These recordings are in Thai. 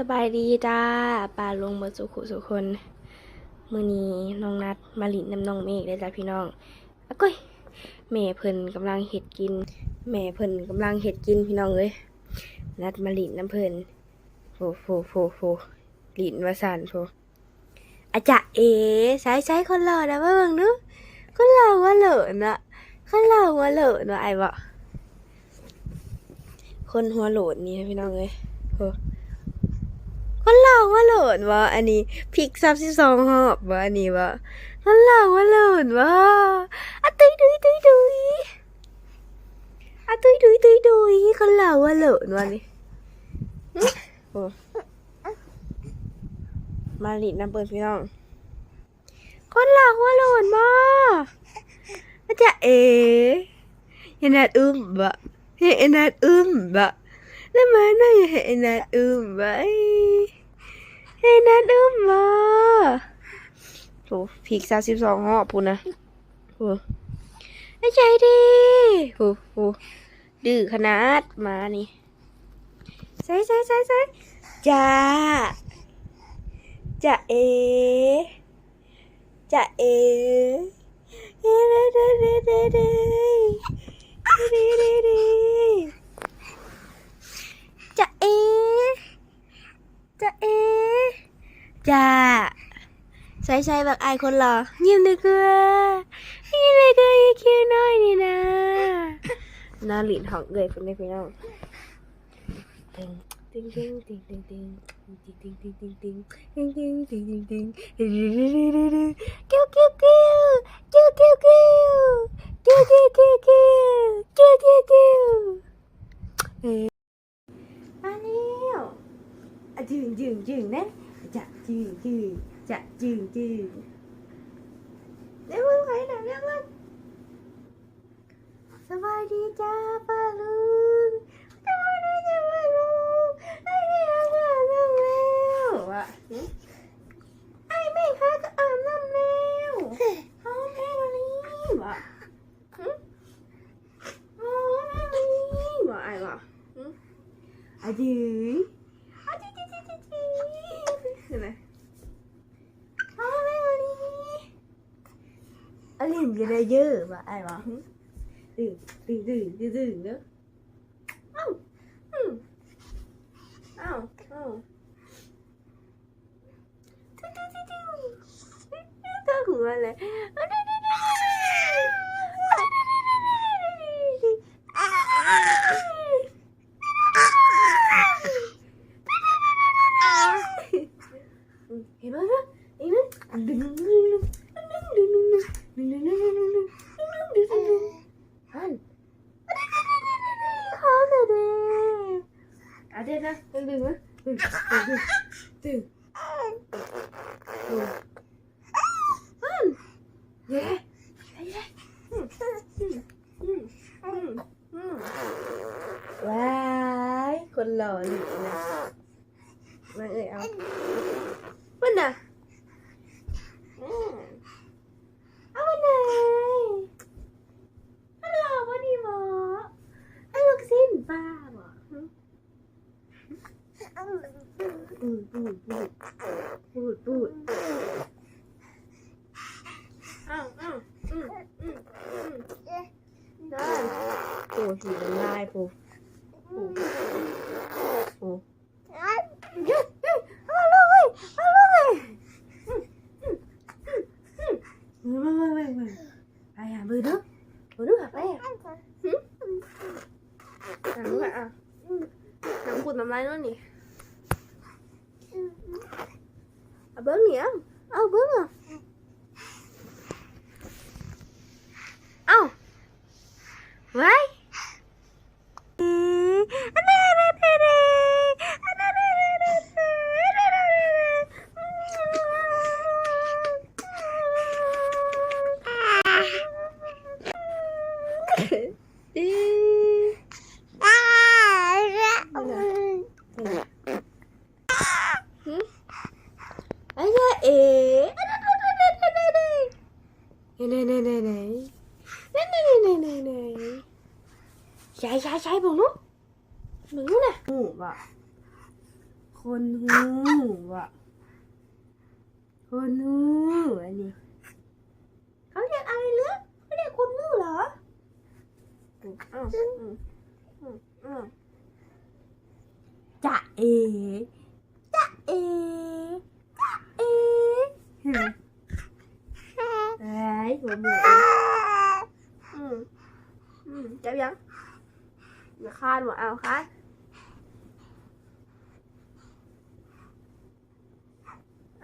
สบายดีจ้าปลาลงมาสุขุสุคน มือนี้น้องนัดมาหลินน้ำน้องเมฆได้จ้าพี่น้องอะก้อยแม่เพิ่นกำลังเห็ดกิน แม่เพิ่นกำลังเห็ดกินพี่น้องเอ้ยนัดมาหลินน้ำเพิ่นโฟโฟโฟโฟหลินมาสันโฟอาจะเอใช้ใช้คนหล่อนะว่าเบิ่งดูคนหล่อว่าเหลินอะคนหล่อว่าเหลินอะไอ้บ่คนหัวโหลดนี่พี่น้องเอ้ยโฟ ล่าว่าโหลดวะอันนี้พริกซับสิบสองหอบวะอันนี้วะคนเล่าว่าโหลดวะอะตุยตุยตุยตุยอะตุยตุยตุยตุยคนเล่าว่าโหลดวะนี่หึโอ้มาลิดน้ำเปิดพี่น้อง คนเล่าว่าโหลดมาอาจะเอ๋เห็นนัดอึมบะเห็นนัดอึมบะแล้วมาหน่อยให้นัดอึมไว้ เอ้นัดอึ้มมาโถผีกสาสิบสองห่อปุ่นนะโหไม่ใจดีโอ้โหดื้อขนาดมานี่ใส่ใส่ใส่ใส่จ้าจะเอจะเอเด้เด้เด้เด้เด้เด้เด้จะเอ จะเอจ้าใส่ใส่แบบไอคนหล่อยิ้มเลยกลือยิ้มเลยกลือยิ้มคิ้วน้อยนี่นะน้าหลินหองเลยคุณได้พี่น้องตึงตึงตึงตึงตึงตึงตึงตึงตึงตึงตึงตึงตึงตึงตึงตึงกิ้วกิ้วกิ้วกิ้วกิ้วกิ้วกิ้วกิ้วกิ้วกิ้วกิ้วกิ้วกิ้ว chừng chừng chừng đấy. Chà chừng chừng chà chừng chừng. Nếu không thấy là biết lên. Luôn จะได้เยอะวะไอ้วะหึดึงดึงดึงดึงดึงเด้อเอ้าอืมเอ้าเอ้าตึ๊ดตึ๊ดตุ๊ดตึ๊ดก็หัวเลย ra đừng đừng nữa đừng đừng đừng đừng yeah wow con lò lụi nè mọi người không vân à. พูดพูดพูดพูดพูดอ้าวอ้าวอืมอืมอืมได้โอ้สีมันลายปูปูปูเย้เย้เอาลูกเลยเอาลูกเลยอืมอืมอืมไม่ไม่ไม่ไม่ไปหามือดูมือดูหาไปอะหนังแบบอะหนังขุดน้ำลายนั่นนี่ Why? คคนหูว่ะคนหูอันนี้เขาเรียกอะไรเลือเขาเรียกคนหูเหรออืมอ้าวอืมอืมอืมจะเอจะเอจะเอเห็นไหมเอ้ยหัวหมูอืมอืมจับยังอย่าคาดว่าเอาคาด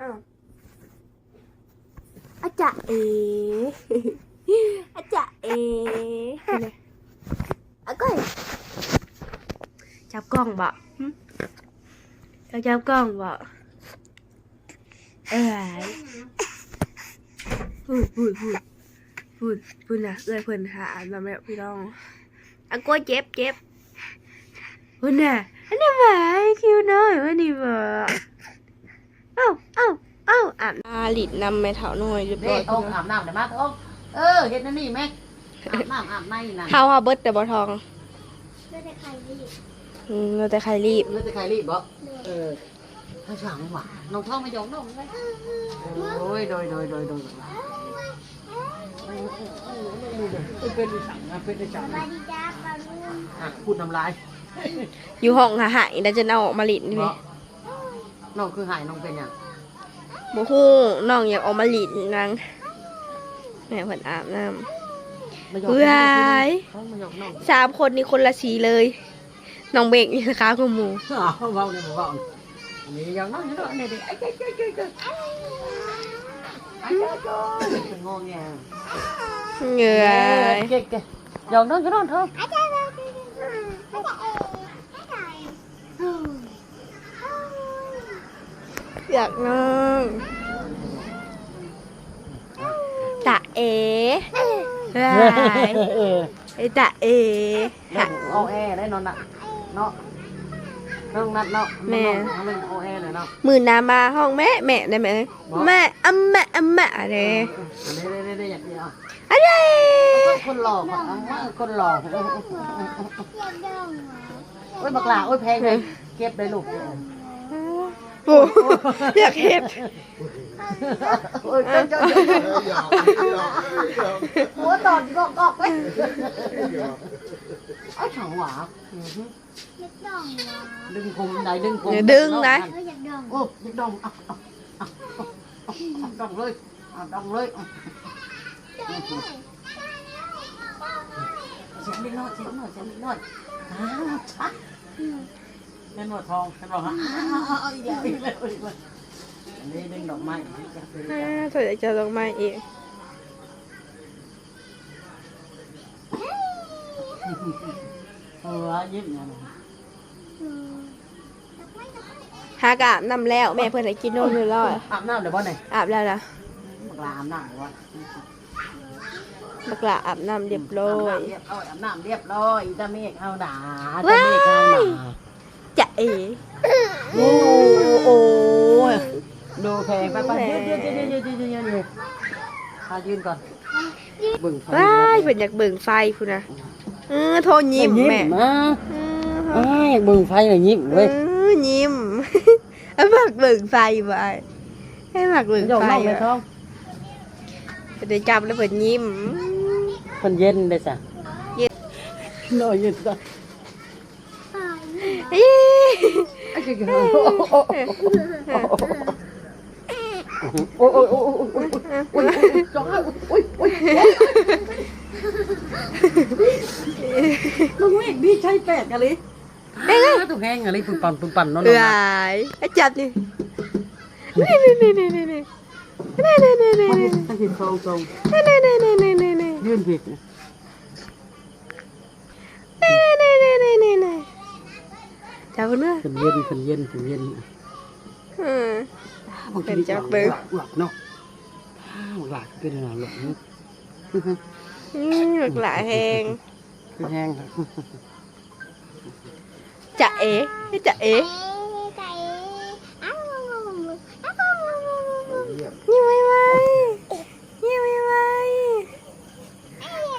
어. 아짜 에. 아짜 에. 아 coi. Chào con bọ, Chào chào con bọ À. Vui vui vui. Vui vui nè, đây phần hạ là mẹ phi đông. À coi chép chép. Vui nè. Anh em ơi, kêu nói anh em vợ. Không. อ้ยเพิ่นหามาแม่พี่น้องอาก้อยเจ็บเจ็บพูดน่ะอันนี้บ่คิวน้อยวันนี้บ่เอ้าเอ้าเอ้าอาบน้ำหลิดนำแม่เถาหน่อยเรียบร้เด็อยกองอาบน้ำเดี๋ยวมาทองเออเฮ็ดนั่นนี่แม่อาบน้ำอาบในนั่นข้าวฮาเบิร์ตแต่บ่ทองก็จะใครรีบอืมเราแต่ใครรีบ เลือดจะใครรีบบ่เออถ้าฉางหวานน้องทองมายองน้องเลยโอ้ยโดยโดยโดยโดยเป็นดิฉันนะเป็นดิฉันสวัสดีจ้าปลาลุงอะพูดน้ำลายอยู่ห้องหาหายแล้วจะเอาออกมาหลิดนี่ไหมเนาะน้องคือหายน้องเป็นหยัง บ่ฮู้น้องอยากออกมาหลิดนางแม่เพิ่นอาบน้มายำองเบื่อท้องมายองน้องสามคนนี่คนละสีเลย น้องเบกนี่นะคะคุณหมูอ้าวเบาเนี่ยเบาอันนี้ยองน้องอยู่ด้วยเนี่ยเด็กไอ้เจ้าเจ้าเจ้าเจ้าไอ้เจ้าเจ้าเป็นงงแงเหนื่อยเก่งเก่งยองน้องอยู่น้องเถอะ อาจารย์อาจารย์อาจารย์อาจารย์อยากน้องตะเอ๋ไไอ้ตะเอ๋เล่นโอแอได้นอนน่ะเนาะเรื่องนัดเนาะเล่นโอแอเลยเนาะมือหนามาห้องแม่แม่ได้ไหมแม่อัมแม่อัมแม่อะไรอันนี้ได้ได้อย่างเดียวอะไรคนหล่อคนหล่อเรียนดองเหรอโอ้ยบักหลาโอ้ยแพงเลยเก็บได้ลูก โอ้อยากเห็นโอ้ยเจ้าเจ้าหัวตอดกอกกอกไปไอ้ช่างหวาเรียนดองเหรอดึงผมได้ดึงผมดึงนะเอออยากดองโอ้ดึงดองอะดองเลยดองเลยเสียงนิดหน่อยเสียงหน่อยเสียงนิดหน่อยอ้าวชัด เล่นหัวทองฉันบอกฮะอ้าวอีกแล้วอีกแล้วอีกแล้วอันนี้ดึงดอกไม้อ่าเธออยากจะลงมาเองเออยิ้มเนี่ยหากอาบน้ำแล้ว แม่เพื่อนให้กินนมอยู่แล้วอาบน้ำเดี๋ยวบ่ไหนอาบแล้วนะบักลาอาบน้ำเดี๋ยวบ่บักละอาบน้ำเรียบร้อยเรียบร้อย อาบน้ำเรียบร้อยตะเมฆเอาด่าตะเมฆเอาด่าจะ เอโอ้โหดูแพงไปไปยืดยืดยืดยืดยืดยืดยืดพายืนก่อนเบิ่งไฟว้ายเป็นอยากเบิ่งไฟคุณนะเออโทษยิ้มแม่เอ้ยเบิ่งไฟหน่อยยิ้มเว้ยยิ้มไอ้หมักเบิ่งไฟบ่ไอ้ไอ้หมักเบิ่งไฟเลยท้องเดี๋ยวจับแล้วเปิดยิ้มคนเย็นเลยจ้ะเย็นรอเย็นจ้ะ นเอ้ยไอ้เจ้าโอ้โอ้โอ้โอ้โอ้โอ้โอ้จ้องโอ้ยโอ้ยลุงเมฆดีใจแปลกอะไรตุ๊กแห้งอะไรปุ่นปั่นปุ่นปั่นนอนเอ้ยไอ้จับนี่นี่นี่นี่นี่นี่นี่นี่นี่นี่นี่นี่ถ้าเห็นทองทองนี่นี่นี่นี่นี่นี่นี่ยื่นผิดนี่นี่นี่นี่นี่นี่ จับเนื้อเป็นเย็นเป็นเย็นเป็นเย็นอืมหลักเนาะหลักเป็นอะไรหลักอืมหลากหลายแหงคือแห้งครับจะเอ๋จะเอ๋ใจอ้าวยิ้มไว้ไว้ยิ้มไว้ไว้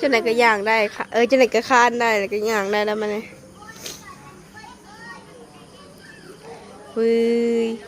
จะไหนก็ย่างได้ค่ะ เออจะไหนก็คานได้แล้วก็ย่างได้แล้วมันเลย 会